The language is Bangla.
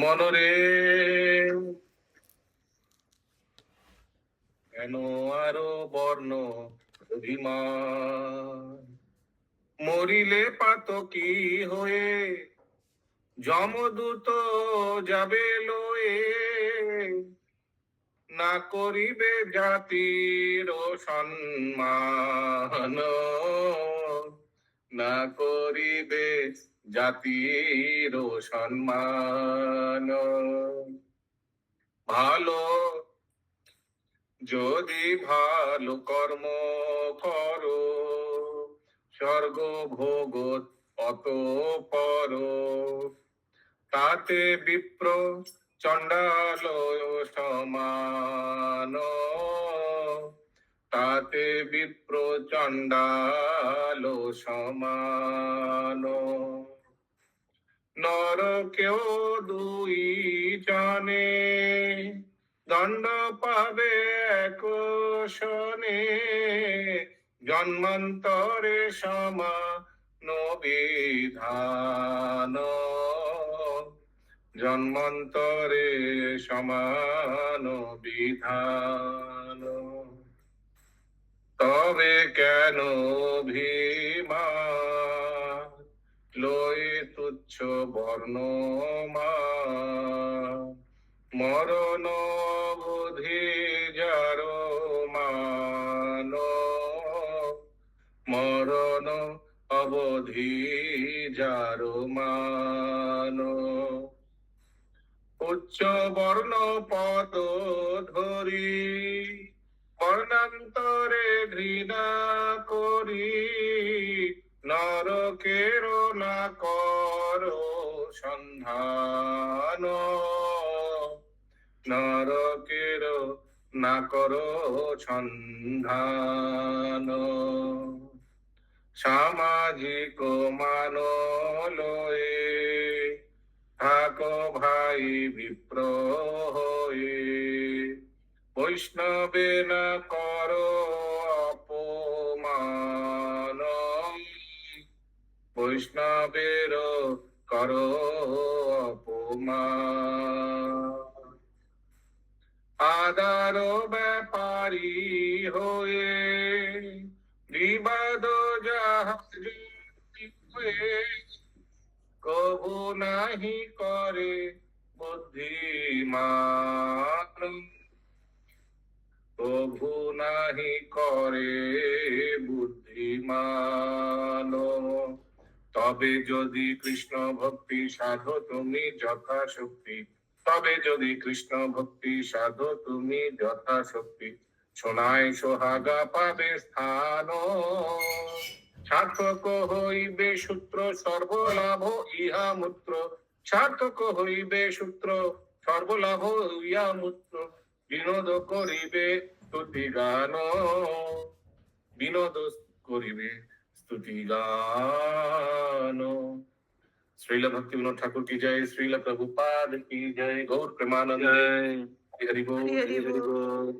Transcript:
মনরে। কেন আরও বর্ণ অভিমান? মরিলে পাতকি হয়ে যমদূত যাবে লয়ে। না করিবে জাতির সম্মান না করিবে জাতির সম্মান। ভালো, যদি ভালো কর্ম করো, স্বর্গ ভোগত অত পর তাতে বিপ্র চণ্ডাল সমান। তাতে বিপ্র চণ্ডাল সমান। নরকেও দুই জনে দণ্ড পাবে এক শনে। জন্মান্তরে সমান বিধান জন্মান্তরে সমান বিধান তবে কেন ভীমা? লই তুচ্ছ বর্ণমা। মরণ বুধি যার মান? মরণ অবধি যার মান? উচ্চ বর্ণ পদ ধরি। বর্ণান্তরে ঘৃণা করি নরকের না কর সন্ধান। নরকের না কর সন্ধান। সামাজিক মান লয়ে থাকো ভাই বিপ্র হয়ে বৈষ্ণবে না করো অপমান বৈষ্ণবের করো অপমান আদার ব্যাপারী হয়ে বিবাদ জাহাজ কবু নাহি করে বুদ্ধিমান প্রভু নাহি করে বুদ্ধিমান তবে যদি কৃষ্ণ ভক্তি সাধো, তুমি যথাশক্তি। তবে যদি কৃষ্ণ ভক্তি সাধো, তুমি যথাশক্তি। সোনায় সোহাগা পাবে স্থান সার্থক হইবে সূত্র সর্বলাভ, ইহা মূত্র। সার্থক হইবে সূত্র সর্বলাভ, ইহা মূত্র। বিনোদ করিবে স্তুতি গান। বিনোদ করিবে স্তুতি গান। শ্রীল ভক্তি বিনোদ ঠাকুর কি জয়? শ্রীল প্রভুপাদ কি জয়? গৌর প্রেমানন্দ। হরি হরি। বল।